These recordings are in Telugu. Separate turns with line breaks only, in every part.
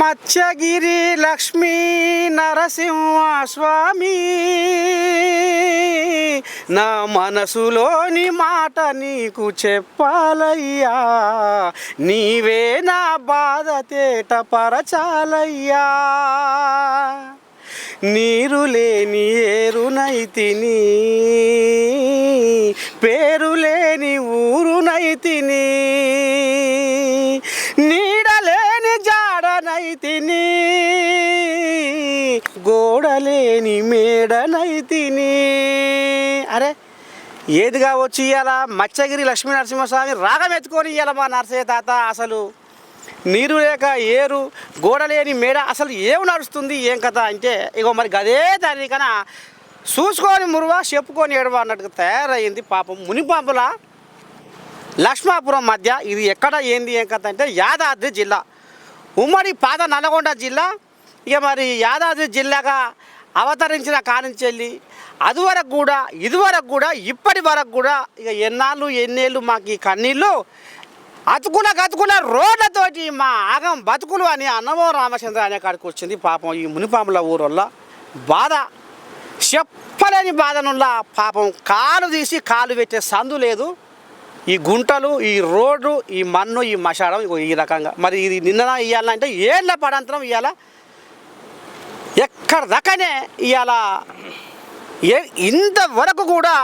మత్స్యగిరి లక్ష్మీ నరసింహ స్వామి నా మనసులోని మాట నీకు చెప్పాలయ్యా. నీవే నా బాధ తేట పరచాలయ్యా నీరు లేని ఏరునైతిని పేరు లేని ఊరునైతిని. జాడనైతిని గోడలేని మేడనైతిని. అరే ఏది కావచ్చు ఇవాళ మత్స్యగిరి లక్ష్మీ నరసింహస్వామి రాగం ఎత్తుకొని ఇవాళ మా నరసయ్య తాత అసలు? నీరు లేక ఏరు గోడలేని మేడ అసలు ఏం నడుస్తుంది? ఏం కథ అంటే ఇగో మరి గదే దాని కన్నా చూసుకొని మురువా చెప్పుకొని ఏడవ అన్నట్టుగా తయారైంది పాపం మునిపాపుల లక్ష్మాపురం మధ్య ఇది ఎక్కడ ఏంది ఏం కథ అంటే యాదాద్రి జిల్లా. ఉమ్మడి పాత నల్గొండ జిల్లా ఇక మరి యాదాద్రి జిల్లాగా అవతరించిన కానించెల్లి అదివరకు కూడా ఇదివరకు కూడా ఇప్పటి వరకు కూడా ఇక ఎన్నాళ్ళు ఎన్నేళ్ళు మాకు ఈ కన్నీళ్ళు? అతుకుల గతుకుల రోడ్లతోటి మా ఆగం బతుకులు అని అన్నమో రామచంద్ర అనే కాడికి వచ్చింది పాపం ఈ మునిపాముల ఊరల్ల బాధ. చెప్పలేని బాధనుల్లా పాపం కాలు తీసి కాలు పెట్టే సందు లేదు. ఈ గుంటలు ఈ రోడ్డు ఈ మన్ను ఈ మషాడం ఈ రకంగా. మరి ఇది నిన్న ఇవ్వాలంటే ఏళ్ళ పడంతరం ఇవాళ ఎక్కడ దక్కనే ఇవాళ ఏ ఇంతవరకు కూడా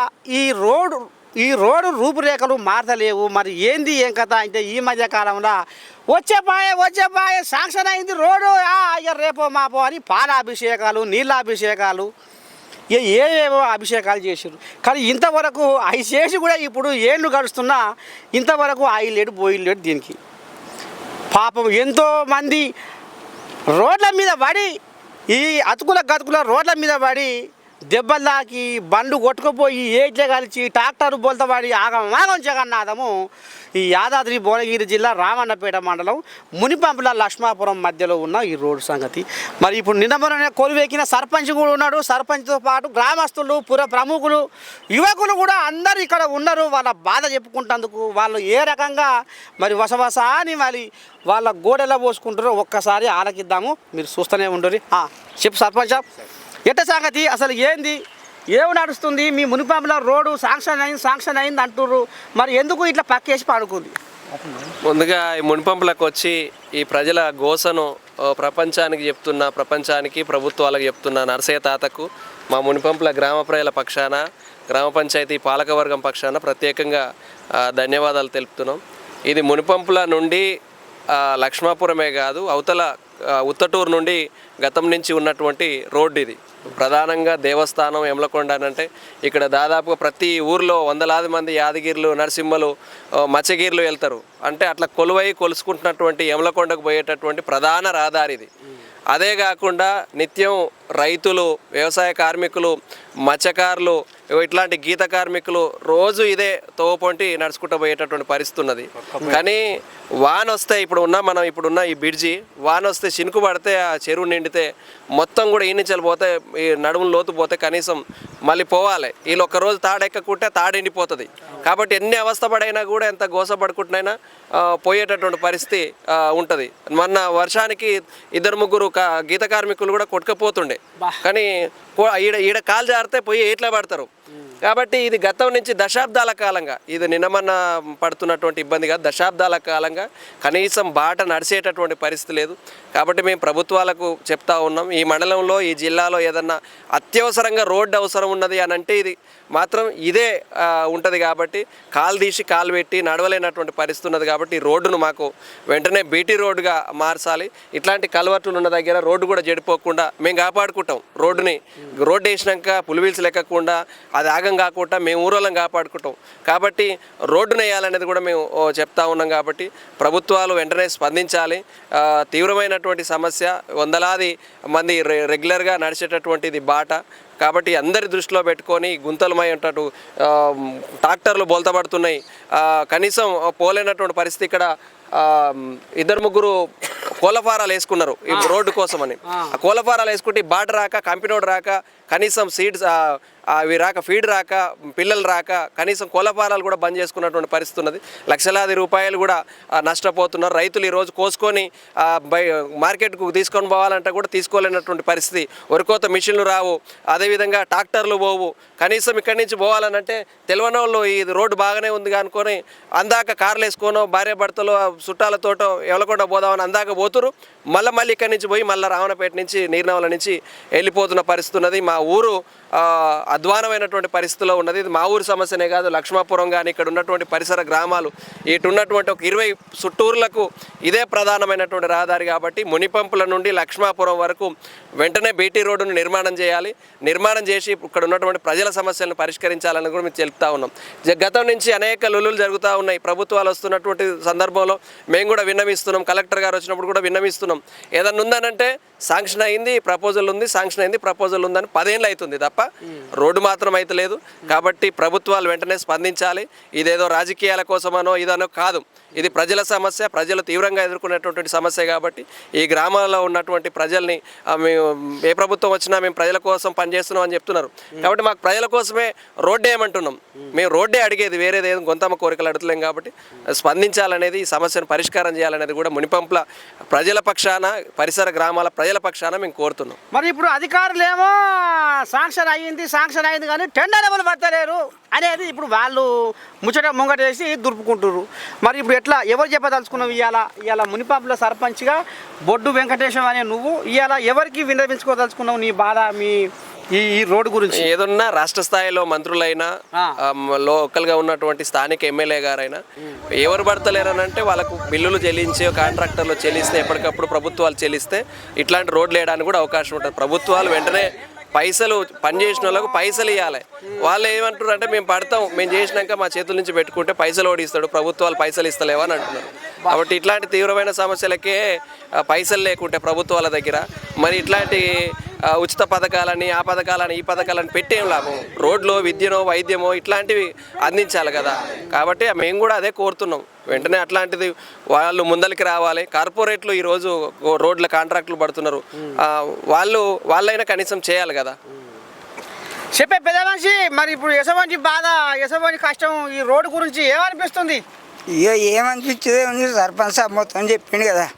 ఈ రోడ్డు ఈ రోడ్డు రూపురేఖలు మారతలేవు. మరి ఏంది ఏం కథ అంటే ఈ మధ్య కాలంలో వచ్చే పాయ వచ్చే పాయ శాంక్షన్ అయింది రోడ్డు. ఇక రేపో మాపో అని పాలాభిషేకాలు నీళ్ళాభిషేకాలు. ఏవేవో అభిషేకాలు చేశారు కానీ ఇంతవరకు అవి చేసి కూడా ఇప్పుడు ఏళ్ళు గడుస్తున్నా ఇంతవరకు ఆయిల్ లేడు బోయిల్ లేడు దీనికి. పాపం ఎంతోమంది రోడ్ల మీద పడి ఈ అతుకుల గతుకుల రోడ్ల మీద పడి దెబ్బలు తాకి బండ్లు కొట్టుకుపోయి ఏట్లే కలిసి ట్రాక్టర్ బోల్తబడి ఆగం ఆగం జగన్నాథము ఈ యాదాద్రి భువనగిరి జిల్లా రామన్నపేట మండలం మునిపంపుల లక్ష్మాపురం మధ్యలో ఉన్న ఈ రోడ్డు సంగతి. మరి ఇప్పుడు నిన్నమరనే కొలువెక్కిన సర్పంచ్ కూడా ఉన్నాడు. సర్పంచ్తో పాటు గ్రామస్తులు పుర ప్రముఖులు యువకులు కూడా అందరు ఇక్కడ ఉన్నారు. వాళ్ళ బాధ చెప్పుకుంటందుకు వాళ్ళు ఏ రకంగా మరి వసవస అని మరి వాళ్ళ గోడెలా పోసుకుంటారో ఒక్కసారి ఆలకిద్దాము. మీరు చూస్తూనే ఉండరు చెప్పు సర్పంచ్ ఎట్ట సంగతి? అసలు ఏంది? ఏమి నడుస్తుంది? మీ మునిపాముల రోడ్డు శాంక్షన్ అయింది శాంక్షన్ అయింది అంటున్నారు మరి ఎందుకు ఇట్లా పక్కేసి పడుకుంది?
ముందుగా ఈ మునిపంపులకు వచ్చి ఈ ప్రజల గోసను ప్రపంచానికి చెప్తున్న ప్రపంచానికి ప్రభుత్వాలకు చెప్తున్న నరసయ్య తాతకు మా మునిపంపుల గ్రామ ప్రజల పక్షాన గ్రామ పంచాయతీ పాలకవర్గం పక్షాన ప్రత్యేకంగా ధన్యవాదాలు తెలుపుతున్నాం. ఇది మునిపంపుల నుండి లక్ష్మాపురమే కాదు అవతల ఉత్తటూరు నుండి గతం నుంచి ఉన్నటువంటి రోడ్డు ఇది. ప్రధానంగా దేవస్థానం ఎమ్లకొండ అని అంటే ఇక్కడ దాదాపుగా ప్రతి ఊర్లో వందలాది మంది యాదగిరిలు నరసింహలు మచ్చగిరిలు వెళ్తారు. అంటే అట్లా కొలువై కొలుసుకుంటున్నటువంటి ఎమ్లకొండకు పోయేటటువంటి ప్రధాన రహదారి ఇది. అదే కాకుండా నిత్యం రైతులు వ్యవసాయ కార్మికులు మత్స్యకారులు ఇట్లాంటి గీత కార్మికులు రోజు ఇదే తోపొంటి నడుచుకుంటూ పోయేటటువంటి పరిస్థితి ఉన్నది. కానీ వాన వస్తే ఇప్పుడు ఉన్న మనం ఇప్పుడు ఉన్న ఈ బిడ్జి వాన వస్తే చినుకు పడితే ఆ చెరువు నిండితే మొత్తం కూడా ఈ నుంచి పోతే ఈ నడుములు లోతు పోతే కనీసం మళ్ళీ పోవాలి. వీళ్ళు రోజు తాడెక్కకుంటే తాడెండిపోతుంది కాబట్టి ఎన్ని అవస్థపడైనా కూడా ఎంత గోసపడుకుంటున్నైనా పోయేటటువంటి పరిస్థితి ఉంటుంది. మొన్న వర్షానికి ఇద్దరు ముగ్గురు గీత కార్మికులు కూడా కొట్టుకపోతుండే. కానీ ఈడ ఈడ కాలు జారితే పోయి ఏట్లా పడతారు. కాబట్టి ఇది గతం నుంచి దశాబ్దాల కాలంగా ఇది నిన్నమన్న పడుతున్నటువంటి ఇబ్బంది కాదు దశాబ్దాల కాలంగా కనీసం బాట నడిచేటటువంటి పరిస్థితి లేదు. కాబట్టి మేము ప్రభుత్వాలకు చెప్తా ఉన్నాం ఈ మండలంలో ఈ జిల్లాలో ఏదన్నా అత్యవసరంగా రోడ్డు అవసరం ఉన్నది అని అంటే ఇది మాత్రం ఇదే ఉంటుంది కాబట్టి కాలు తీసి కాలు పెట్టి నడవలేనటువంటి పరిస్థితి ఉన్నది కాబట్టి ఈ రోడ్డును మాకు వెంటనే బీటీ రోడ్డుగా మార్చాలి. ఇట్లాంటి కలవట్లు ఉన్న దగ్గర రోడ్డు కూడా చెడిపోకుండా మేము కాపాడుకుంటాం రోడ్డుని. రోడ్డు వేసినాక పులివీల్స్ లెక్కకుండా అది ఆగం కాకుండా మేము ఊరోళ్ళం కాపాడుకుంటాం. కాబట్టి రోడ్డును వేయాలనేది కూడా మేము చెప్తా ఉన్నాం కాబట్టి ప్రభుత్వాలు వెంటనే స్పందించాలి. తీవ్రమైనటువంటి సమస్య వందలాది మంది రె- రెగ్యులర్గా నడిచేటటువంటిది బాట. కాబట్టి అందరి దృష్టిలో పెట్టుకొని గుంతలమై ఉంటట్టు ట్రాక్టర్లు బోల్తపడుతున్నాయి కనీసం పోలేనటువంటి పరిస్థితి ఇక్కడ ఇద్దరు ముగ్గురు కోలఫారాలు వేసుకున్నారు ఈ రోడ్డు కోసం అని ఆ కోలఫారాలు వేసుకుంటే బాట రాక కంపెనోడు రాక కనీసం సీడ్స్ అవి రాక ఫీడ్ రాక పిల్లలు రాక కనీసం కోలఫారాలు కూడా బంద్ చేసుకున్నటువంటి పరిస్థితి ఉన్నది. లక్షలాది రూపాయలు కూడా నష్టపోతున్నారు. రైతులు ఈరోజు కోసుకొని బై మార్కెట్కు తీసుకొని పోవాలంటే కూడా తీసుకోలేనటువంటి పరిస్థితి. వరికోత మిషన్లు రావు అదేవిధంగా ట్రాక్టర్లు పోవు. కనీసం ఇక్కడి నుంచి పోవాలనంటే తెలియని వాళ్ళు ఈ రోడ్డు బాగానే ఉంది అనుకొని అందాక కార్లు వేసుకోనో భార్య భర్తలు చుట్టాలతోటో ఎవలకుండా పోదామని అందాక పోతురు. మళ్ళీ మళ్ళీ ఇక్కడి నుంచి పోయి మళ్ళీ రావణపేట నుంచి నీర్నవల నుంచి వెళ్ళిపోతున్న పరిస్థితి ఉన్నది. మా ఊరు అధ్వానమైనటువంటి పరిస్థితిలో ఉన్నది. ఇది మా ఊరు సమస్యనే కాదు లక్ష్మాపురం కానీ ఇక్కడ ఉన్నటువంటి పరిసర గ్రామాలు ఇటు ఉన్నటువంటి ఒక ఇరవై చుట్టూరులకు ఇదే ప్రధానమైనటువంటి రహదారి కాబట్టి మునిపంపుల నుండి లక్ష్మాపురం వరకు వెంటనే బీటీ రోడ్డును నిర్మాణం చేయాలి. నిర్మాణం చేసి ఇక్కడ ఉన్నటువంటి ప్రజల సమస్యలను పరిష్కరించాలని కూడా మేము తెలుపుతా ఉన్నాం. జ- గతం నుంచి అనేక లులులు జరుగుతూ ఉన్నాయి. ప్రభుత్వాలు వస్తున్నటువంటి సందర్భంలో మేము కూడా విన్నవిస్తున్నాం. కలెక్టర్ గారు వచ్చినప్పుడు కూడా విన్నవిస్తున్నాం. ఏదన్నా ఉందనంటే శాంక్షన్ అయింది ప్రపోజల్ ఉంది శాంక్షన్ అయింది ప్రపోజల్ ఉందని పదేళ్ళు అవుతుంది తప్ప తప్ప రోడ్డు మాత్రం అయితే లేదు. కాబట్టి ప్రభుత్వాలు వెంటనే స్పందించాలి. ఇదేదో రాజకీయాల కోసమనో ఇదనో కాదు. ఇది ప్రజల సమస్య ప్రజలు తీవ్రంగా ఎదుర్కొనేటటువంటి సమస్య కాబట్టి ఈ గ్రామాల్లో ఉన్నటువంటి ప్రజల్ని మేము ఏ ప్రభుత్వం వచ్చినా మేము ప్రజల కోసం పనిచేస్తున్నాం అని చెప్తున్నారు. కాబట్టి మాకు ప్రజల కోసమే రోడ్డే ఏమంటున్నాం. మేము రోడ్డే అడిగేది వేరేది ఏదో గొంతమ్మ కోరికలు అడుగుతలేం కాబట్టి స్పందించాలనేది ఈ సమస్యను పరిష్కారం చేయాలనేది కూడా మునిపంపుల ప్రజల పక్షాన పరిసర గ్రామాల ప్రజల పక్షాన మేము కోరుతున్నాం.
మరి ఇప్పుడు అధికారులేమో శాంక్షన్ అయ్యింది శాంక్షన్ అయింది కానీ టెండర్ ఎవరు పడతలేరు అనేది ఇప్పుడు వాళ్ళు ముచ్చట ముంగట వేసి దురుపుకుంటున్నారు మరి ఇప్పుడు ఎట్లా? ఎవరు చెప్పదలుచుకున్నావు ఇవాళ ఇవాళ మునిపాపుల సర్పంచ్గా బొడ్డు వెంకటేశం అనే నువ్వు ఇవాళ ఎవరికి విన్నవించుకోదలుచుకున్నావు నీ బాధ మీ ఈ ఈ రోడ్డు గురించి?
ఏదన్నా రాష్ట్ర స్థాయిలో మంత్రులైనా లోకల్గా ఉన్నటువంటి స్థానిక ఎమ్మెల్యే గారైనా ఎవరు పడతలేరనంటే వాళ్ళకు బిల్లులు చెల్లించి కాంట్రాక్టర్లు చెల్లిస్తే ఎప్పటికప్పుడు ప్రభుత్వాలు చెల్లిస్తే ఇట్లాంటి రోడ్లు వేయడానికి కూడా అవకాశం ఉంటుంది. ప్రభుత్వాలు వెంటనే పైసలు పని చేసిన వాళ్ళకు పైసలు ఇవ్వాలి వాళ్ళు ఏమంటారు అంటే మేము పడతాం మేము చేసినాక మా చేతుల నుంచి పెట్టుకుంటే పైసలు ఓడిస్తాడు ప్రభుత్వాలు పైసలు ఇస్తలేవని అంటున్నారు. కాబట్టి ఇట్లాంటి తీవ్రమైన సమస్యలకే పైసలు లేకుంటే ప్రభుత్వాల దగ్గర. మరి ఇట్లాంటి ఉచిత పథకాలని ఆ పథకాలని ఈ పథకాలని పెట్టేం లాభం? రోడ్లు విద్యనో వైద్యమో ఇట్లాంటివి అందించాలి కదా. కాబట్టి మేము కూడా అదే కోరుతున్నాం. వెంటనే అట్లాంటిది వాళ్ళు ముందరికి రావాలి. కార్పొరేట్లు ఈరోజు రోడ్ల కాంట్రాక్టులు పడుతున్నారు. వాళ్ళు వాళ్ళైనా కనీసం చేయాలి కదా.
చెప్పే పెద్ద మనిషి మరి ఇప్పుడు యశవంటి బాధ యశవంటి కష్టం ఈ రోడ్డు గురించి ఏమనిపిస్తుంది?
ఇక ఏమనిపించేదే ఉంది సర్పంచ్ సాబ్ మొత్తం చెప్పిండు కదా.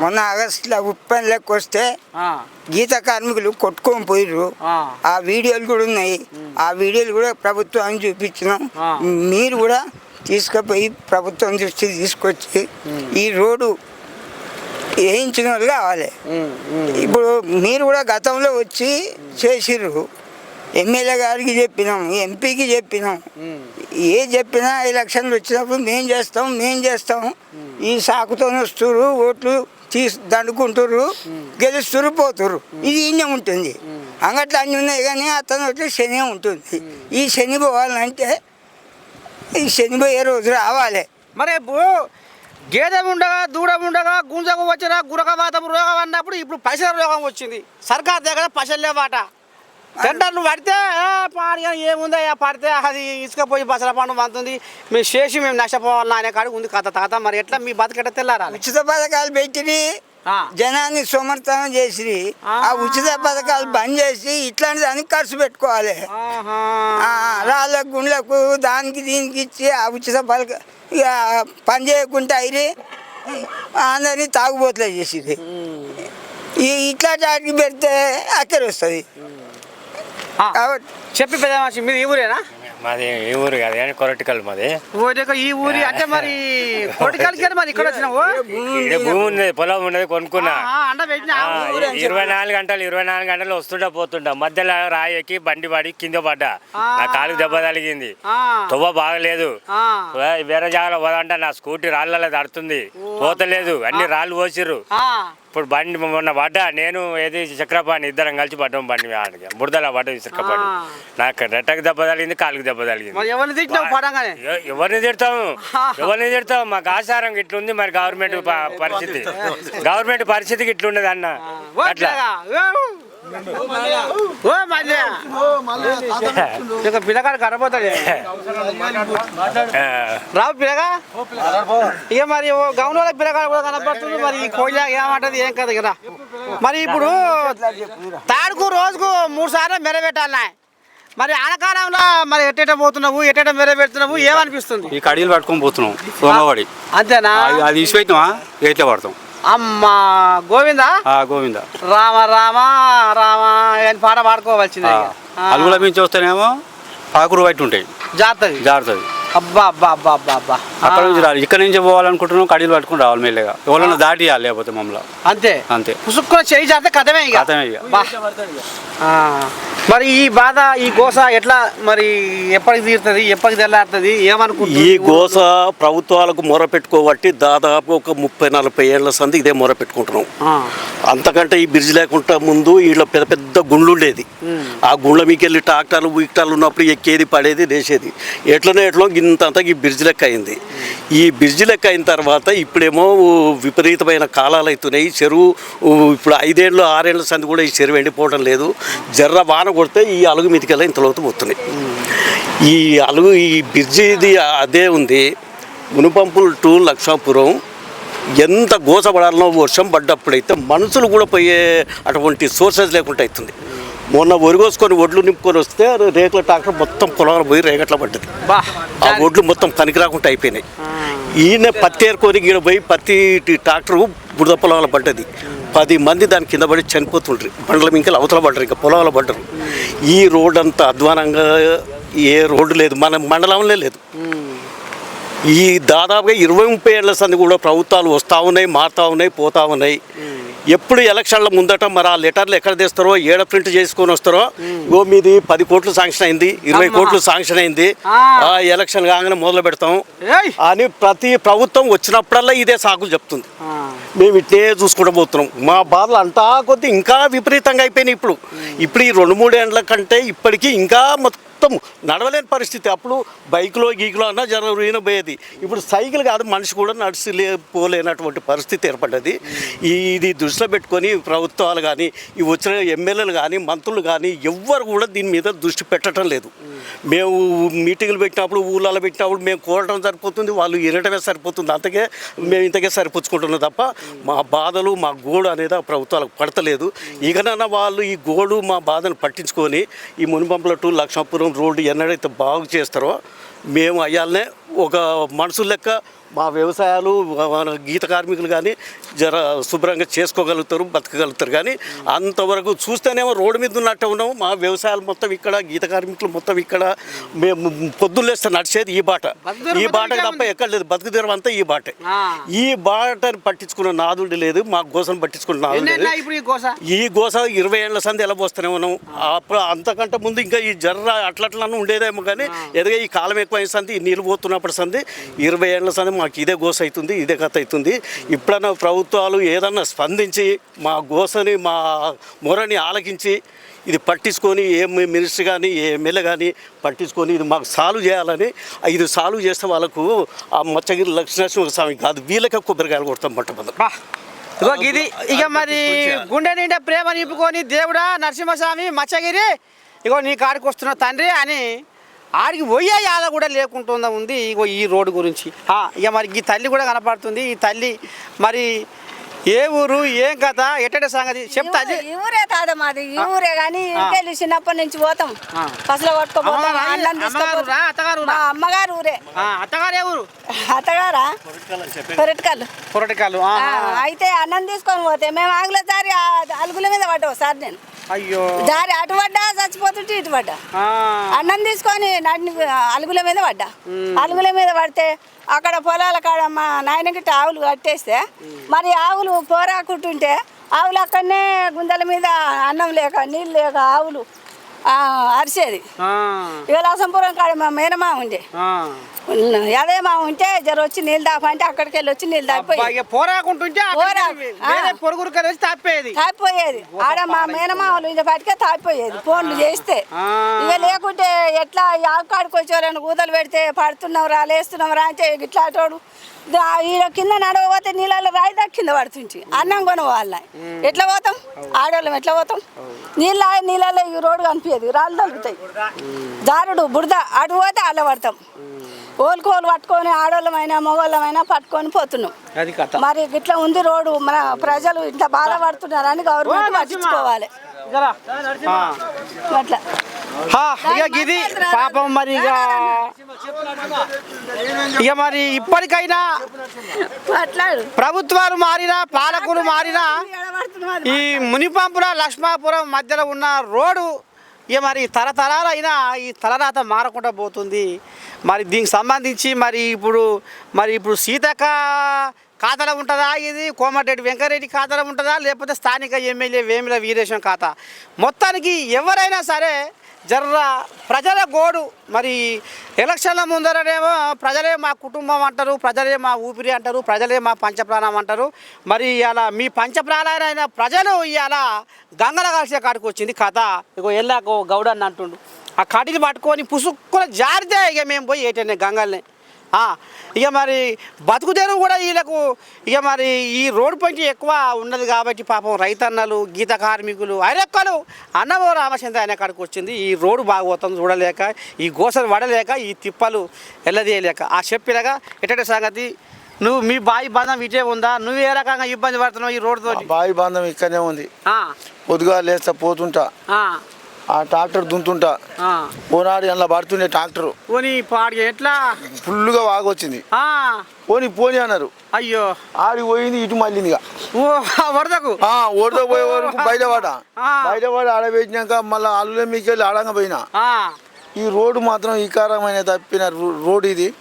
మొన్న ఆగస్టులో ఉప్పని లెక్క వస్తే గీత కార్మికులు కొట్టుకొని పోయిర్రు.
ఆ.
వీడియోలు కూడా ఉన్నాయి. ఆ వీడియోలు కూడా ప్రభుత్వానికి చూపించినాం. మీరు కూడా తీసుకుపోయి ప్రభుత్వం దృష్టికి తీసుకొచ్చి ఈ రోడ్డు వేయించిన వాళ్ళు కావాలి. ఇప్పుడు మీరు కూడా గతంలో వచ్చి చేసిర్రు. ఎమ్మెల్యే గారికి చెప్పినాం ఎంపీకి చెప్పినాం. ఏ చెప్పినా ఎలక్షన్లు వచ్చినప్పుడు మేం చేస్తాం మేం చేస్తాం. ఈ సాకుతో వస్తురు ఓట్లు తీసి దండుకుంటుర్రు గెలుస్తురు పోతురు ఇది ఈయనే ఉంటుంది. అంగట్లో అన్నీ ఉన్నాయి కానీ అతను వచ్చి శని ఉంటుంది. ఈ శని పోవాలంటే ఈ శని పోయే రోజు రావాలి.
మరి ఇప్పుడు గేదె ఉండగా దూడ ఉండగా గుంజకు వచ్చిన గురక వాతం రోగం అన్నప్పుడు ఇప్పుడు పైసల రోగం వచ్చింది. సర్కార్ దగ్గర పైసలు లేవాట. టెండర్లు పడితే "ఏ, పాడిగా ఏముందా పడితే అది ఇసుకపోయి బసల పండు పంతుంది. మేము చేసి మేము నష్టపోవాలన్నా అనే కాడికి ఉంది కథ. తాత మరి ఎట్లా మీ బతికెట్ట తెల్లారాలి?
ఉచిత పథకాలు పెట్టి. జనాన్ని సమర్థనం చేసి ఆ. ఉచిత పథకాలు బంద్ చేసి ఇట్లాంటి దానికి ఖర్చు పెట్టుకోవాలి. రాళ్ళకు గుండ్లకు దానికి దీనికి ఇచ్చి ఆ ఉచిత పథక ఇక పని చేయకుండా అయిరి అందరినీ తాగుబోతులే చేసిరి. ఈ ఇట్లాంటి వాటికి పెడితే అక్కర వస్తుంది. కాబట్టి
చెప్పి పెద్ద మనిషి మీరు ఈ ఊరేనా?
మాది ఈ ఊరు కాదు కానీ కొరటికల్ మాది.
ఓ ఈ ఊరి అంటే మరి కోటికాలకి మరి ఇక్కడ వచ్చినావు?
ఈడ భూమి ఉన్నది పొలం ఉన్నది కొనుక్కున్నా.
ఆ, అండ పెట్టిన
ఆ, ఇరవై నాలుగు గంటలు ఇరవై నాలుగు గంటలు వస్తుంటా పోతుంటా. మధ్యలో రాయి ఎక్కి బండి పడి కింద పడ్డా. నా కాలుకి దెబ్బ తగిలింది.
ఆ,
తువ్వ బాగలేదు. వేరే జాగాలో పోదంటే నా స్కూటీ రాళ్ళలో తడుతుంది. పోతలేదు అన్ని రాళ్ళు పోసిర్రు.
ఆ.
ఇప్పుడు బండి మొన్న పడ్డా నేను ఏది చక్రపాణి ఇద్దరం కలిసి పడ్డాం బండి ఆడికి. బురదలా పడ్డా
ఆ.
నాకు రెట్టకి దెబ్బ తగిలింది కాలుకి దెబ్బ తగిలింది.
ఎవరిని పడంగానే?
ఎ- ఎవరిని తిడతాము? ఎవరిని తిడతాము? మాకు ఆచారం ఇట్లుంది మరి గవర్నమెంట్ పరిస్థితి. గవర్నమెంట్ పరిస్థితికి ఇట్లుండదు అన్న. అట్లా.
ఓ ఇక పిల్లగాడు కనపోతాడు రావు పిల్లగా? ఇక మరి ఓ గౌన్లో పిల్లగాడు కూడా కనపడుతుంది మరి కోయిలా ఏమంటది ఏం కదా కదా మరి ఇప్పుడు తాడుకు రోజుకు మూడు సార్లు మెరబెట్టాలి మరి ఆనకాలంలో మరి ఎట్టెట పోతున్నావు ఎట్టెట మెరబెడుతున్నావు ఏమనిపిస్తుంది?
ఈ కడీలు పట్టుకొని పోతున్నాం సోమవాడి
అంతేనా?
అది తీసిపెట్టినామా ఎయిట్లో పడతాం?
అమ్మ గోవిందా?
గోవింద.
రామ రామ రామ అని పాట పాడుకోవాల్సిందే.
అలుగుల మించి వస్తేనేమో పాకురు బయట ఉంటాయి.
జాతది.
జారుతుంది.
అబ్బా అబ్బా అబ్బా అబ్బా అబ్బా.
అక్కడ నుంచి రాలి. ఇక్కడ నుంచి పోవాలనుకుంటున్నాం కడీలు పట్టుకుని రావాలి మెల్లగా. ఎవరైనా దాటియాలి లేకపోతే మమ్మల్ని.
అంతే.
అంతే.
పుసుక్కున చేయి జాతే కథమే ఇక.
కథమే ఇక.
మరి ఈ బాధ ఈ గోస ఎట్లా మరి ఎప్పటికి తీరుతుంది ఎప్పటికి తెల్లారుతుంది
ఈ
ఏమనుకుంటుంది
గోస ప్రభుత్వాలకు మొర పెట్టుకోబట్టి దాదాపు ఒక ముప్పై నలభై ఏళ్ళ సంది ఇదే మొర పెట్టుకుంటున్నాం.
ఆ,
అంతకంటే ఈ బ్రిడ్జ్ లేకుండా ముందు వీళ్ళ పెద్ద పెద్ద గుండ్లు ఉండేది. ఆ గుండ్ల మీకు వెళ్ళి ట్రాక్టర్లు వీక్టర్లు ఉన్నప్పుడు ఎక్కేది పడేది లేచేది ఎట్లనే ఎట్లా ఇంతంతా ఈ బ్రిడ్జ్ లెక్క అయింది. ఈ బ్రిడ్జ్ లెక్క అయిన తర్వాత ఇప్పుడేమో విపరీతమైన కాలాలు అవుతున్నాయి. చెరువు ఇప్పుడు ఐదేళ్ళు ఆరేళ్ళ సంది కూడా ఈ చెరువు ఎండిపోవడం లేదు. జర్ర వాన కొడితే ఈ అలుగు మీదకెళ్ళి ఇంత లోతు పోతున్నాయి. ఈ అలుగు ఈ బ్రిడ్జిది అదే ఉంది. మునుపంపులు టు లక్షాపురం ఎంత గోసపడాలనో వర్షం పడ్డప్పుడైతే మనుషులు కూడా పోయే అటువంటి సోర్సెస్ లేకుండా అవుతుంది. మొన్న ఒరిగోసుకొని ఒడ్లు నింపుకొని వస్తే రేకుల ట్రాక్టర్ మొత్తం పొలాలు పోయి రేగట్ల పడ్డది. ఆ ఒడ్లు మొత్తం పనికి రాకుండా అయిపోయినాయి. ఈయన పత్తి ఏరుకొని గీడ పోయి పత్తి ట్రాక్టర్ బురద పొలాల పడ్డది. పది మంది దాని కింద పడి చనిపోతుండ్రు. బండ్ల మింకెళ్ళి అవతల పడ్డరు ఇంకా పొలాల పడ్డరు. ఈ రోడ్ అంతా అధ్వానంగా ఏ రోడ్డు లేదు మన మండలంలో లేదు. ఈ దాదాపుగా ఇరవై ముప్పై ఏళ్ళ సంది కూడా ప్రభుత్వాలు వస్తూ ఉన్నాయి మారుతూ ఉన్నాయి పోతా ఉన్నాయి. ఎప్పుడు ఎలక్షన్ల ముందట మరి ఆ లెటర్లు ఎక్కడ తెస్తారో ఏడ ప్రింట్ చేసుకొని వస్తారో ఓ మీది పది కోట్లు శాంక్షన్ అయింది ఇరవై. కోట్లు శాంక్షన్ అయింది.
ఆ.
ఎలక్షన్ కాగానే మొదలు పెడతాం. అని ప్రతి ప్రభుత్వం వచ్చినప్పుడల్లా ఇదే సాకులు చెప్తుంది. మేము ఇట్టే చూసుకుంటూ పోతున్నాం. మా బాధలు అంతా కొద్ది ఇంకా విపరీతంగా అయిపోయినాయి ఇప్పుడు. ఇప్పుడు ఈ రెండు మూడు ఏండ్ల కంటే ఇప్పటికీ ఇంకా మొత్తం నడవలేని పరిస్థితి. అప్పుడు బైక్లో గీకులో అన్నా జరగన పోయేది. ఇప్పుడు సైకిల్ కాదు మనిషి కూడా నడిచిలే పోలేనటువంటి పరిస్థితి ఏర్పడ్డది. ఇది దృష్టిలో పెట్టుకొని ప్రభుత్వాలు కానీ ఈ వచ్చిన ఎమ్మెల్యేలు కానీ మంత్రులు కానీ ఎవ్వరు కూడా దీని మీద దృష్టి పెట్టడం లేదు. మేము మీటింగులు పెట్టినప్పుడు ఊళ్ళలో పెట్టినప్పుడు మేము కోరడం సరిపోతుంది వాళ్ళు వినటమే సరిపోతుంది. అంతకే మేము ఇంతకే సరిపుచ్చుకుంటున్నాం తప్ప మా బాధలు మా గోడు అనేది ఆ ప్రభుత్వాలకు పడతలేదు. ఇకనన్నా వాళ్ళు ఈ గోడు మా బాధను పట్టించుకొని ఈ మునిపంపుల టు లక్ష్మపురం రోడ్డు ఎన్నడైతే బాగు చేస్తారో మేము అయ్యాలనే ఒక మనుషుల లెక్క మా వ్యవసాయాలు మన గీత కార్మికులు కానీ జర శుభ్రంగా చేసుకోగలుగుతారు బతకగలుగుతారు. కానీ అంతవరకు చూస్తేనేమో రోడ్డు మీద ఉన్నట్టు ఉన్నాము. మా వ్యవసాయాలు మొత్తం ఇక్కడ గీత కార్మికులు మొత్తం ఇక్కడ. మేము పొద్దున్నేస్తే నడిచేది ఈ బాట. ఈ బాట తప్ప ఎక్కడ లేదు. బతుకు తెరం అంతా ఈ బాటే. ఈ బాటని పట్టించుకున్న నాదుడు లేదు మా గోసను పట్టించుకున్న నాదుడు లేదు.
ఈ గోస?
ఇరవై ఏళ్ళ సంది ఎలా పోస్తూనే ఉన్నాం. అప్పుడు అంతకంటే ముందు ఇంకా ఈ జర్ర అట్లట్లను ఉండేదేమో కానీ ఎదుగా ఈ కాలం ఎక్కువ సంది ఈ నీళ్ళు పోతున్నప్పుడు సంది ఇరవై ఏళ్ళ సంది మాకు ఇదే గోస అవుతుంది ఇదే కథ అవుతుంది. ఇప్పుడన్నా ప్రభుత్వాలు ఏదన్నా స్పందించి మా గోసని మా మొరని ఆలకించి ఇది పట్టించుకొని ఏ మినిస్టర్ కానీ ఏ ఎమ్మెల్యే కానీ పట్టించుకొని ఇది మాకు సాల్వ్ చేయాలని ఇది సాల్వ్ చేస్తే వాళ్ళకు ఆ మచ్చగిరి లక్ష్మీనరసింహ స్వామి కాదు వీళ్ళకే కొబ్బరికాయలు కొడతాం మొట్టమొదటి.
ఇది ఇక మరి గుండె నిండా ప్రేమ నింపుకొని దేవుడా నరసింహస్వామి మచ్చగిరి. ఇగో నీ కాడికి వస్తున్న తండ్రి అని ఆడికి పోయే యాద కూడా లేకుండా ఉంది? ఇగో ఈ రోడ్డు గురించి. ఇక మరి ఈ తల్లి కూడా కనపడుతుంది. ఈ తల్లి మరి ఏ ఊరు ఏం కథ ఎట్టటి సంగతి? చెప్తా
ఈ ఊరే కాదు మాది. ఈ ఊరే కానీ ఇంకెళ్ళి చిన్నప్పటి నుంచి పోతాం. పసలు అన్నం తీసుకుపోతాం.
రా, అత్తగారు.
మా అమ్మగారు ఊరే.
అత్తగారు ఏ ఊరు?
అత్తగారా? అయితే అన్నం తీసుకొని పోతే మేము ఆగుల దారి ఆ అలుగుల మీద పడ్డావు సార్ నేను.
అయ్యో.
దారి అటు పడ్డా చచ్చిపోతుంటే ఇటు పడ్డా. అన్నం తీసుకొని అలుగుల మీద పడ్డా. అలుగుల మీద పడితే అక్కడ పొలాల కాడ మా నాయనకి ఆవులు కట్టేస్తే మరి ఆవులు పోరాకుంటుంటే ఆవులు అక్కడనే గుందల మీద అన్నం లేక నీళ్ళు లేక ఆవులు అరిసేది.
ఆ,
ఇక లసంపురం కాడ మా మేనమా ఉండే. అదే మా ఉంటే జర వచ్చి నీళ్ళు దాప అంటే అక్కడికి వెళ్ళి వచ్చి నీళ్ళు దాపిపోయి
పోరాకుంటుంటే. పొరుగురు తాపేది.
తాపిపోయేది ఆడ మా మేనమామలు ఇంత పట్టుకే తాపిపోయేది ఫోన్లు చేస్తే. ఇక లేకుంటే ఎట్లా ఆకాడికి వచ్చేవాళ్ళని కూతలు పెడితే పడుతున్నాం రా లేస్తున్నాం రా అంటే ఇట్లా అటోడు దా- ఈడ కింద నడవపోతే నీళ్ళలో రాయి దాకా కింద అన్నం కొనవాళ్ళ. ఎట్లా పోతాం? ఆడవాళ్ళం ఎట్లా పోతాం? నీళ్ళ నీళ్ళలో ఈ రోడ్డు కనిపించదు. రాళ్ళు తగ్గుతాయి జారుడు బురద. అటు పోతే అల్ల పడతాం. ఓలుకోలు పట్టుకొని ఆడవాళ్ళమైనా మగవాళ్ళమైనా పట్టుకొని పోతున్నాం. మరి ఇట్లా ఉంది రోడ్డు. మన ప్రజలు ఇంత బాధపడుతున్నారని గవర్నమెంట్ పట్టించుకోవాలి. అట్లా.
ఇక ఇది పాపం మరి ఇక ఇక మరి ఇప్పటికైనా ప్రభుత్వాలు మారినా పాలకులు మారినా ఈ మునిపంపుల లక్ష్మాపురం మధ్యలో ఉన్న రోడ్డు ఇక మరి తరతరాలైనా ఈ తలరాత మారకుండా పోతుంది. మరి దీనికి సంబంధించి మరి ఇప్పుడు మరి ఇప్పుడు సీతక్క ఖాతాలో ఉంటుందా ఇది? కోమటిరెడ్డి వెంకరెడ్డి ఖాతాలో ఉంటుందా? లేకపోతే స్థానిక ఎమ్మెల్యే వేముల వీరేశం ఖాతా? మొత్తానికి ఎవరైనా సరే జర్ర ప్రజల గోడు. మరి ఎలక్షన్ల ముందరనేమో ప్రజలే మా కుటుంబం అంటారు ప్రజలే మా ఊపిరి అంటారు ప్రజలే మా పంచప్రాణం అంటారు. మరి ఇలా మీ పంచప్రాణాలైన ప్రజలు ఇవాళ గంగల కలిసే కాడికి వచ్చింది కథ. ఇగో ఎల్లాకో గౌడని అంటుండు. ఆ కడిని పట్టుకొని పుసుక్కున జారితే ఇక మేము పోయి ఏటనే గంగల్ని ఇక మరి బతుకు తెరువు కూడా వీళ్ళకు ఇక మరి ఈ రోడ్డు పంచి ఎక్కువ ఉన్నది కాబట్టి పాపం రైతన్నలు గీత కార్మికులు అరెక్కలు అన్నవో రామచంద్ర అనే కాడికి వచ్చింది. ఈ రోడ్డు బాగోతుంది చూడలేక ఈ గోసలు పడలేక ఈ తిప్పలు వెళ్ళదీయలేక ఆ చెప్పినగా ఎట్టటి సంగతి? నువ్వు మీ బాయి బంధం ఇటే ఉందా? నువ్వు ఏ రకంగా ఇబ్బంది పడుతున్నావు ఈ రోడ్డుతో
బావి బంధం ఇక్కడనే ఉంది. పొద్దుగా లేస్తా పోతుంటా. ఆ ట్రాక్టర్ దుంతుంటా పోనాడు అందులో పడుతుండే ట్రాక్టర్.
పోనీ పాడి ఎట్లా?
ఫుల్గా వాగొచ్చింది. పోని పోని అన్నారు.
అయ్యో.
ఆడి పోయింది ఇటు
ఆ వరదకు?
ఓడితో పోయే వరకు బయటపడ. బయటపడి ఆడవేసినాక మళ్ళీ అల్లులే మీకు వెళ్ళి ఆడంగా పోయినా. ఈ రోడ్డు మాత్రం ఈకారమైన తప్పిన రో- రోడ్డు ఇది.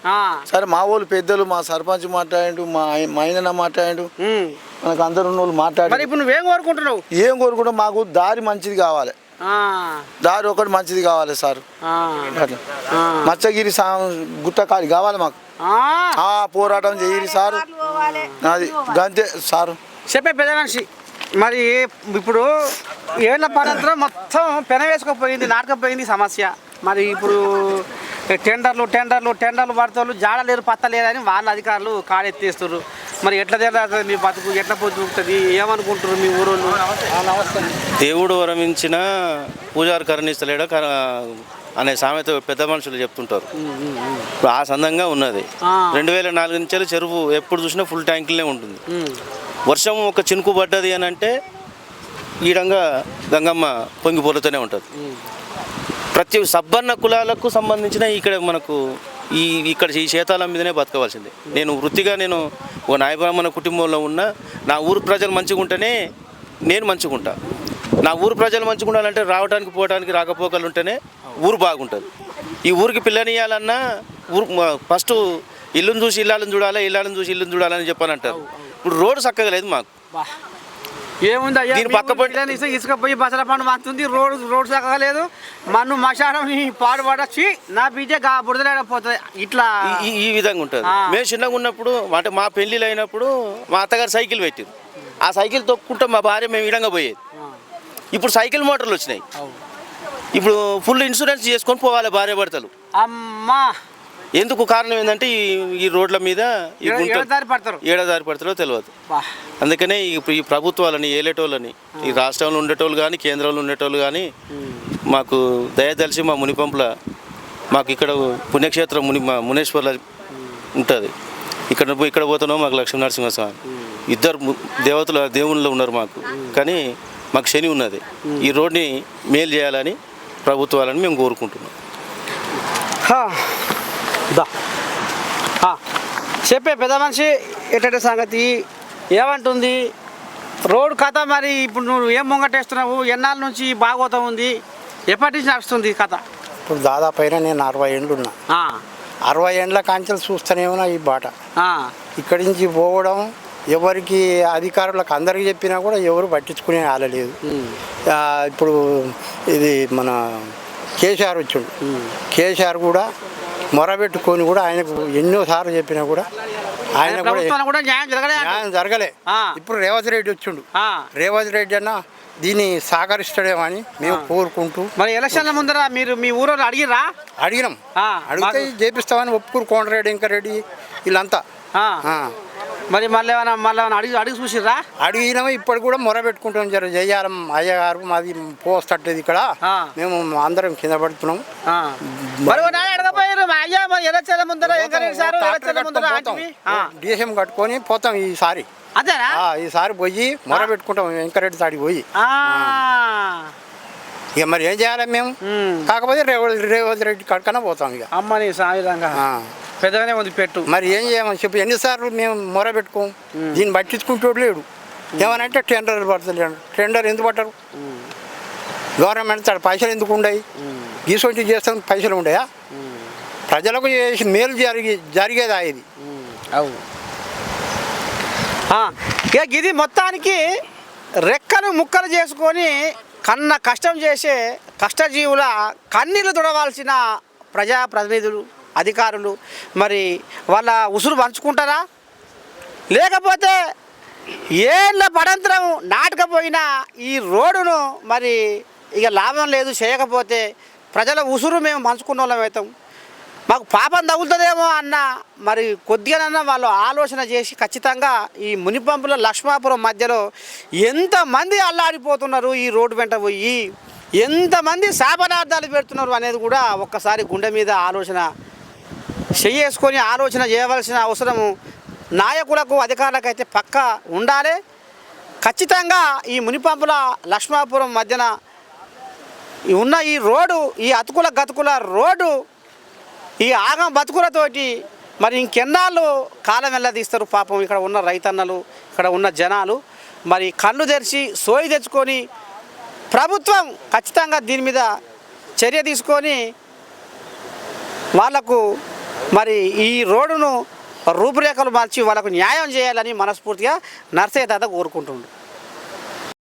సరే మా వాళ్ళు పెద్దలు మా సర్పంచ్ మాట్లాడిండు మా ఆయ- మా ఆయన మాట్లాడిండు.
ఉమ్.
మనకు అందరు ఉన్న వాళ్ళు మాట్లాడి
ఇప్పుడు నువ్వేం కోరుకుంటున్నావు?
ఏం కోరుకుంటాం మాకు దారి మంచిది కావాలి. దారి ఒకటి మంచిది కావాలి సార్. అట్లా. మచ్చగిరి సా గుట్టకాలి కావాలి మాకు.
ఆ,
ఆ పోరాటం చేయరు సారు. అది గంతే సారు.
చెప్పే పెద్ద మనిషి. మరి ఇప్పుడు ఏళ్ళ పరంతరం మొత్తం పెన వేసుకుపోయింది నాటకపోయింది సమస్య. మరి ఇప్పుడు టెండర్లు టెండర్లు టెండర్లు పడతారు జాడలేరు పత్తలేరని వాళ్ళ అధికారులు కాడెత్తేస్తారు మరి ఎట్లా తెలియదు మీ బతుకు? ఎట్లా పొద్దుతుంది ఏమనుకుంటారు మీ ఊరోళ్ళు?
దేవుడు వరమించిన పూజారి కరుణిస్తలేడా కర అనే సామెత పెద్ద మనుషులు చెప్తుంటారు. ఇప్పుడు ఆ సందంగా ఉన్నది. రెండు వేల నాలుగు నుంచి చెరువు ఎప్పుడు చూసినా ఫుల్ ట్యాంకులే ఉంటుంది. వర్షం ఒక చినుకు పడ్డది అని అంటే ఈడంగా గంగమ్మ పొంగిపోలుతూనే ఉంటుంది. ప్రతి సబ్బన్న కులాలకు సంబంధించిన ఇక్కడ మనకు ఈ ఇక్కడ ఈ శేతాల మీదనే బతకవలసిందే. నేను వృత్తిగా నేను ఓ నాయబ్రాహ్మణ కుటుంబంలో ఉన్న నా ఊరు ప్రజలు మంచిగా ఉంటేనే నేను మంచిగా ఉంటా. నా ఊరు ప్రజలు మంచిగా ఉండాలంటే రావడానికి పోవడానికి రాకపోకలు ఉంటేనే ఊరు బాగుంటుంది. ఈ ఊరికి పిల్లనియాలన్నా ఊరు ఫస్ట్ ఇల్లుని చూసి ఇల్లాలను చూడాలి ఇల్లాలను చూసి ఇల్లుని చూడాలని చెప్పని అంటారు. ఇప్పుడు రోడ్డు చక్కగా లేదు మాకు.
ఏముంది అయ్యా?
దీని పక్క పడి-
ఇసుక బసల పండు సగలేదు మన్ను మశానం పాడుపడచ్చి నా బీజే గా బురదలేకపోతుంది. ఇట్లా
ఈ- విధంగా ఉంటుంది. మేము చిన్నగా ఉన్నప్పుడు అంటే మా పెళ్ళిళ్ళు అయినప్పుడు మా అత్తగారు సైకిల్ పెట్టారు. ఆ సైకిల్ తొక్కుంటే మా భార్య మేము విధంగా పోయేది. ఇప్పుడు సైకిల్ మోటార్లు వచ్చినాయి. ఇప్పుడు ఫుల్ ఇన్సూరెన్స్ చేసుకొని పోవాలి భార్య భర్తలు.
అమ్మా!
ఎందుకు కారణం ఏంటంటే ఈ ఈ రోడ్ల మీద ఈ
ఏ-
గుంట
ఏడదారి పడతారు?
తెలియదు. అందుకనే ఈ ఈ ప్రభుత్వాలని ఏలేటోళ్ళని ఈ రాష్ట్రంలో ఉండేటోళ్ళు కానీ కేంద్రంలో ఉండేటోళ్ళు కానీ మాకు దయదలిసి మా మునిపంపుల మాకు ఇక్కడ పుణ్యక్షేత్రం ముని మా మునేశ్వర్ల ఉంటుంది. ఇక్కడ ఇక్కడ పోతున్నాం మాకు లక్ష్మీ నరసింహస్వామి. ఇద్దరు దేవతలు దేవుళ్ళు ఉన్నారు మాకు. కానీ మాకు శని ఉన్నది. ఈ రోడ్ని మేలు చేయాలని ప్రభుత్వాలని మేము కోరుకుంటున్నాం.
దా. చెప్పే పెద్ద మనిషి ఎటువంటి సంగతి? ఏమంటుంది? రోడ్ కథ మరి ఇప్పుడు నువ్వు ఏం ముంగటేస్తున్నావు? ఎన్నాళ్ళ నుంచి బాగోతం ఉంది? ఎప్పటి నుంచి నడుస్తుంది ఈ కథ?
ఇప్పుడు దాదాపు అయినా నేను అరవై ఏండ్లు ఉన్నా. అరవై ఏండ్ల కాంచెలు చూస్తూనే ఉన్నా ఈ బాట. ఇక్కడి నుంచి పోవడం ఎవరికి అధికారులకు అందరికి చెప్పినా కూడా ఎవరు పట్టించుకునే ఆలలేదు ఇప్పుడు ఇది మన కేసీఆర్ వచ్చాడు. కేసీఆర్ కూడా మొరబెట్టుకొని కూడా ఆయనకు ఎన్నోసార్లు చెప్పినా కూడా ఆయన కూడా
న్యాయం జరగలే.
ఇప్పుడు రేవంత్ రెడ్డి వచ్చిండు.
ఆ.
రేవంత్ రెడ్డి అన్న దీన్ని సహకరిస్తాడేమో అని మేము కోరుకుంటూ
మరి ఎలక్షన్ల ముందర మీరు మీ ఊరు అడిగిరా
అడిగినాం. అడిగితే చేపిస్తామని ఒప్పుకురు కోనరెడ్డి ఇంకా రెడ్డి వీళ్ళంతా.
మరి మళ్ళీ ఏమైనా మళ్ళీ అడిగి అడిగి చూసిర్రా?
అడిగినాము ఇప్పుడు కూడా మొర పెట్టుకుంటాం జర జయ్యాలం అయ్య గారు మాది పోస్ట్ అట్టేది ఇక్కడ. మేము అందరం కింద పడుతున్నాం.
అయ్యా మరి ఎలక్షన్ల ముందర వెంకటరెడ్డి సార్
ట్రాక్టర్
ఎలక్షన్ల ముందర
కట్టుకొని
ఆంటీవి.
పోతాం.
ఆ.
డిఎస్ఎం కట్టుకొని పోతాం ఈసారి
అంతేనా
ఆ, ఈసారి పోయి మొర పెట్టుకుంటాం వెంకరెడ్డి తాడికి పోయి.
ఆ.
ఇక మరి ఏం చేయాలి మేము?
ఉమ్.
కాకపోతే రేవంత్ రేవంత్ రెడ్డి కడకనే పోతాం ఇక.
సాయుధంగా
ఆ.
పెద్దగానే ఉంది పెట్టు.
మరి ఏం చేయమని చెప్పి ఎన్నిసార్లు మేము మొర పెట్టుకోం? దీన్ని పట్టించుకుంటూ లేడు. ఏమనంటే టెండర్ పడతలేడు. టెండర్ ఎందుకు పట్టరు? గవర్నమెంట్ తన పైసలు ఎందుకు ఉండయి? గీసొంటి చేస్తాం పైసలు ఉండయా? ప్రజలకు చేసి మేలు జరిగి జరిగేదా ఇది?
అవును. ఇక ఇది మొత్తానికి రెక్కలు ముక్కలు చేసుకొని కన్న కష్టం చేసే కష్టజీవుల కన్నీళ్ళు తుడవాల్సిన ప్రజాప్రతినిధులు అధికారులు మరి వాళ్ళ ఉసురు పంచుకుంటారా? లేకపోతే ఏళ్ళ పడంతరం నాటకపోయినా ఈ రోడ్డును మరి ఇక లాభం లేదు చేయకపోతే ప్రజల ఉసురు మేము పంచుకున్న వాళ్ళం అవుతాం. మాకు పాపం తగులుతుందేమో అన్న మరి కొద్దిగానన్నా వాళ్ళు ఆలోచన చేసి ఖచ్చితంగా ఈ మునిపంపుల లక్ష్మాపురం మధ్యలో ఎంతమంది అల్లాడిపోతున్నారు ఈ రోడ్డు వెంట పోయి? ఎంతమంది శాపనార్థాలు పెడుతున్నారు అనేది కూడా ఒక్కసారి గుండె మీద ఆలోచన చెయ్యేసుకొని ఆలోచన చేయవలసిన అవసరము నాయకులకు అధికారులకు అయితే పక్క ఉండాలి. ఖచ్చితంగా ఈ మునిపంపుల లక్ష్మాపురం మధ్యన ఉన్న ఈ రోడ్డు ఈ అతుకుల గతుకుల రోడ్డు ఈ ఆగం బతుకులతోటి మరి ఇంకెన్నాళ్ళు కాలం వెళ్ళదీస్తారు పాపం ఇక్కడ ఉన్న రైతన్నలు ఇక్కడ ఉన్న జనాలు. మరి కళ్ళు తెరిచి సోయి తెచ్చుకొని ప్రభుత్వం ఖచ్చితంగా దీని మీద చర్య తీసుకొని వాళ్ళకు మరి ఈ రోడ్డును రూపురేఖలు మార్చి వాళ్ళకు న్యాయం చేయాలని మనస్ఫూర్తిగా నర్సయ్య తాత కోరుకుంటుండు.